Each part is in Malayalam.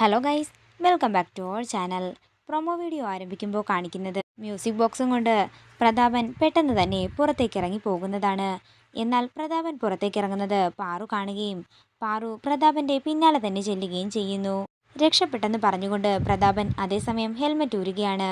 Hello guys welcome back to our channel promo video ആരംഭിക്കുമ്പോൾ കാണിക്കുന്നത് മ്യൂസിക് ബോക്സും കൊണ്ട് പ്രതാപൻ പെട്ടെന്ന് തന്നെ പുറത്തേക്ക് ഇറങ്ങി പോകുന്നതാണ്. എന്നാൽ പ്രതാപൻ പുറത്തേക്ക് ഇറങ്ങുന്നത് പാറു കാണുകയും പാറു പ്രതാപന്റെ പിന്നാലെ തന്നെ ചെല്ലുകയും ചെയ്യുന്നു. രക്ഷപ്പെട്ടെന്ന് പറഞ്ഞുകൊണ്ട് പ്രതാപൻ അതേസമയം ഹെൽമറ്റ് ഊരുകയാണ്.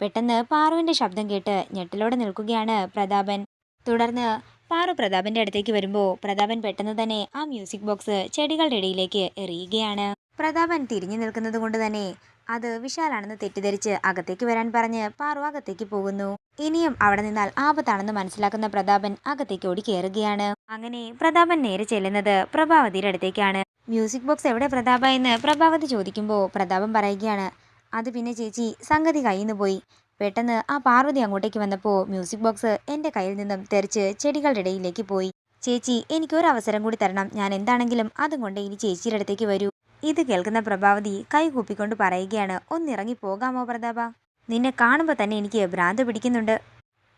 പെട്ടെന്ന് പാറുവിന്റെ ശബ്ദം കേട്ട് ഞെട്ടലോടെ നിൽക്കുകയാണ് പ്രതാപൻ. തുടർന്ന് പാറു പ്രതാപന്റെ അടുത്തേക്ക് വരുമ്പോൾ പ്രതാപൻ പെട്ടെന്ന് തന്നെ ആ മ്യൂസിക് ബോക്സ് ചെടികളുടെ ഇടയിലേക്ക് എറിയുകയാണ്. പ്രതാപൻ തിരിഞ്ഞു നിൽക്കുന്നത് കൊണ്ട് തന്നെ അത് വിശാലാണെന്ന് തെറ്റിദ്ധരിച്ച് അകത്തേക്ക് വരാൻ പറഞ്ഞ് പാറു അകത്തേക്ക് പോകുന്നു. ഇനിയും അവിടെ നിന്നാൽ ആപത്താണെന്ന് മനസ്സിലാക്കുന്ന പ്രതാപൻ അകത്തേക്ക് ഓടി കയറുകയാണ് അങ്ങനെ പ്രതാപൻ നേരെ ചെല്ലുന്നത് പ്രഭാവതിയുടെ അടുത്തേക്കാണ്. മ്യൂസിക് ബോക്സ് എവിടെ പ്രതാപ എന്ന് പ്രഭാവതി ചോദിക്കുമ്പോൾ പ്രതാപൻ പറയുകയാണ് അത് പിന്നെ ചേച്ചി സംഗതി കയ്യിൽ നിന്ന് പോയി. പെട്ടെന്ന് ആ പാർവതി അങ്ങോട്ടേക്ക് വന്നപ്പോൾ മ്യൂസിക് ബോക്സ് എന്റെ കയ്യിൽ നിന്നും തെറിച്ച് ചെടികളുടെ ഇടയിലേക്ക് പോയി. ചേച്ചി എനിക്കൊരു അവസരം കൂടി തരണം. ഞാൻ എന്താണെങ്കിലും അതും കൊണ്ട് ഇനി ചേച്ചിയുടെ അടുത്തേക്ക് വരൂ. ഇത് കേൾക്കുന്ന പ്രഭാവതി കൈകൂപ്പിക്കൊണ്ട് പറയുകയാണ്. ഒന്നിറങ്ങി പോകാമോ പ്രതാപ? നിന്നെ കാണുമ്പോൾ തന്നെ എനിക്ക് ഭ്രാന്ത് പിടിക്കുന്നുണ്ട്.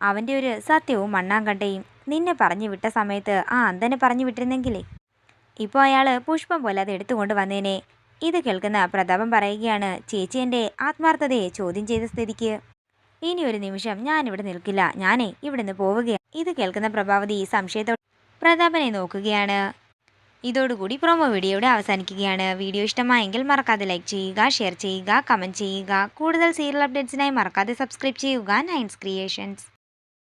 അവന്റെ ഒരു സത്യവും മണ്ണാങ്കണ്ടയും നിന്നെ പറഞ്ഞു വിട്ട സമയത്ത് ആ അന്തനെ പറഞ്ഞു വിട്ടിരുന്നെങ്കിലേ? ഇപ്പോൾ അയാൾ പുഷ്പം പോലെ അത് എടുത്തുകൊണ്ട് വന്നേനെ. ഇത് കേൾക്കുന്ന പ്രതാപം പറയുകയാണ് ചേച്ചി എന്റെ ആത്മാർത്ഥതയെ ചോദ്യം ചെയ്ത സ്ഥിതിക്ക് ഇനി ഒരു നിമിഷം ഞാനിവിടെ നിൽക്കില്ല. ഞാനേ ഇവിടുന്ന് പോവുകയാണ് ഇത് കേൾക്കുന്ന പ്രഭാവതി സംശയത്തോടെ പ്രതാപനെ നോക്കുകയാണ്. ഇതോടുകൂടി പ്രൊമോ വീഡിയോ ഇവിടെ അവസാനിക്കുകയാണ്. വീഡിയോ ഇഷ്ടമായെങ്കിൽ മറക്കാതെ ലൈക്ക് ചെയ്യുക ഷെയർ ചെയ്യുക കമന്റ് ചെയ്യുക. കൂടുതൽ സീരിയൽ അപ്ഡേറ്റ്സിനായി മറക്കാതെ സബ്സ്ക്രൈബ് ചെയ്യുക. നയൻസ് ക്രിയേഷൻസ്